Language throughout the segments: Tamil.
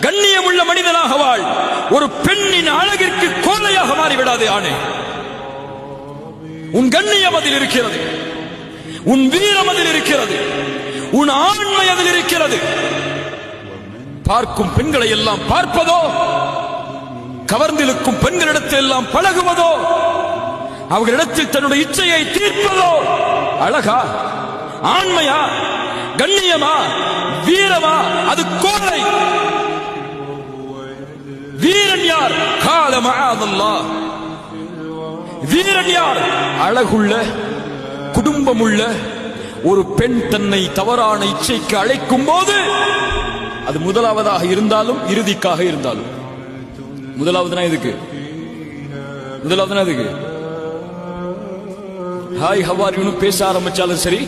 கண்ணியம் உள்ள மனிதனாக வாழ். ஒரு பெண்ணின் அழகிற்கு கோலையாக மாறிவிடாது ஆணை உன் கண்ணியம் அதில் இருக்கிறது. உன் வீரம் அதில் இருக்கிறது. உன் ஆண்மை அதில் இருக்கிறது. பார்க்கும் பெண்களை எல்லாம் பார்ப்பதோ? கவர்ந்திருக்கும் பெண்களிடத்தில் எல்லாம் பழகுவதோ? அவர்களிடத்தில் தன்னுடைய இச்சையை தீர்ப்பதோ? அழகா? ஆண்மையா? கண்ணியமா? வீரமா? அது கோலை யார்? கால மகாதல்லா. வீரன் யார்? அழகுள்ள குடும்பமுள்ள ஒரு பெண் தன்னை தவறான இச்சைக்கு அழைக்கும் போது அது முதலாவதாக இருந்தாலும் இறுதிக்காக இருந்தாலும். முதலாவதுனா இதுக்கு முதலாவதுனா இதுக்கு ஹாய் ஹவாரின்னு பேச ஆரம்பிச்சாலும் சரி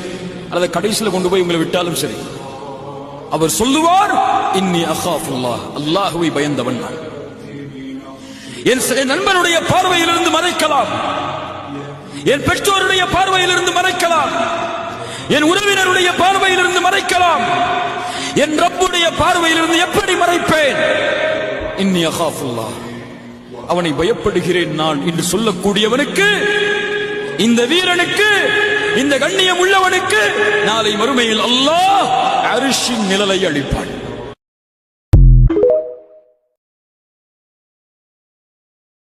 அல்லது கடைசியில் கொண்டு போய் உங்களை விட்டாலும் சரி. அவர் சொல்லுவார் இன்னி அஹாஃபுல்லா அல்லாஹுவை பயந்தவன் நான். என் நண்பனுடைய பார்வையிலிருந்து மறைக்கலாம். என் பெற்றோருடைய பார்வையிலிருந்து மறைக்கலாம். என் உறவினருடைய பார்வையிலிருந்து மறைக்கலாம். என் ரப்புடைய பார்வையிலிருந்து எப்படி மறைப்பேன்? இன்னி அகாஃபுல்லா. அவனை பயப்படுகிறேன் நான் என்று சொல்லக்கூடியவனுக்கு இந்த வீரனுக்கு இந்த கண்ணியம் உள்ளவனுக்கு நாளை மறுமையில் அல்லாஹ் அரிசின் நிழலை அளிப்பான்.